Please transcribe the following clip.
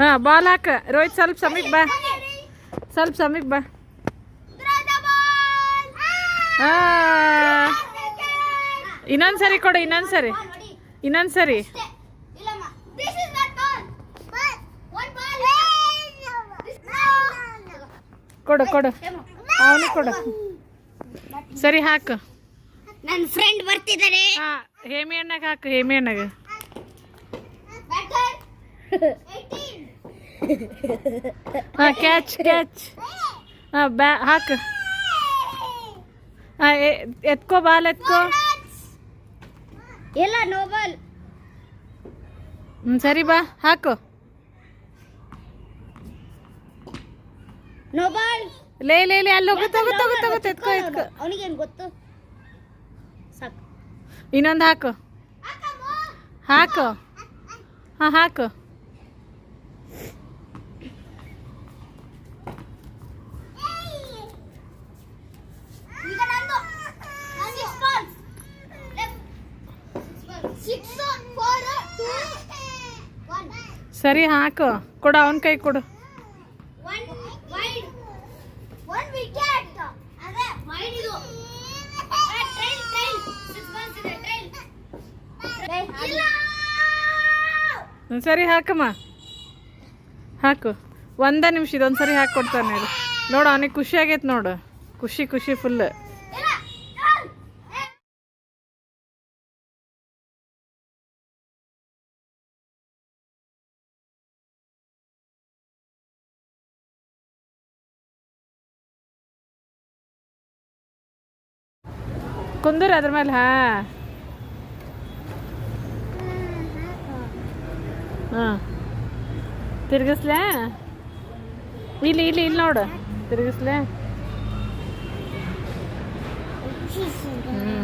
ಹಾಂ ಬಾಲ್ ಹಾಕ. ರೋಹಿತ್ ಸ್ವಲ್ಪ ಸಮೀಪ ಬಾ. ಸ್ವಲ್ಪ ಸಮೀಪ ಬಾ. ಇನ್ನೊಂದ್ಸರಿ ಇನ್ನೊಂದ್ ಸರಿ ಕೊಡು ಇನ್ನೊಂದ್ ಸರಿ ಇನ್ನೊಂದ್ ಸರಿ ಕೊಡು ಕೊಡು. ಅವನು ಕೊಡು. ಸರಿ ಹಾಕು. ನನ್ನ ಫ್ರೆಂಡ್ ಬರ್ತಿದ್ದಾರೆ ಹಾ ಹೇಮಿ ಅಣ್ಣಗ ಹಾಕು ಹೇಮಿ ಅಣ್ಣಗ. ಹಾ ಕ್ಯಾಚ್ ಕ್ಯಾಚ್ ಹಾ ಬ್ಯಾ ಹಾಕು ಹಾ ಎ- ಎತ್ಕೋ ಬಾಲ್ ಎತ್ಕೋ ಇಲ್ಲ ನೋಬಲ್ ಹ್ಮ್ ಸರಿ ಬಾ ಹಾಕು ನೋಬಲ್ ಲೇ ಲೇ ಲೇ ಅಲ್ಲಿ ಹೋಗುತ್ತೆ ಹೋಗುತ್ತೆ ಹೋಗುತ್ತೆ ಹೋಗುತ್ತೆ ಎತ್ಕೋ ಎತ್ಕೋ ಅವನಿಗೇನು ಗೊತ್ತು ಸಾಕು ಇನ್ನೊಂದು ಹಾಕು ಹಾಕು ಹಾಂ ಹಾಕು ಸರಿ, ಹಾಕು. ಕೊಡು, ಅವನ ಕೈ ಕೊಡು. ಸರಿ ಹಾಕಮ್ಮ. ಹಾಕು. ಒಂದ ನಿಮಿಷ ಇದೊಂದು ಸರಿ ಹಾಕಿ ಕೊಡ್ತಾನೆ ನೋಡು, ಅವನಿಗೆ ಖುಷಿ ಆಗೈತೆ ನೋಡು. ಖುಷಿ ಖುಷಿ ಫುಲ್ ಕುಂದೂರು ಅದ್ರ ಮೇಲೆ ಹಾ ಹಾಂ ತಿರ್ಗಿಸ್ಲೇ ಇಲ್ಲಿ ಇಲ್ಲಿ ಇಲ್ಲಿ ನೋಡು ತಿರ್ಗಿಸ್ಲೇ ಹ್ಞೂ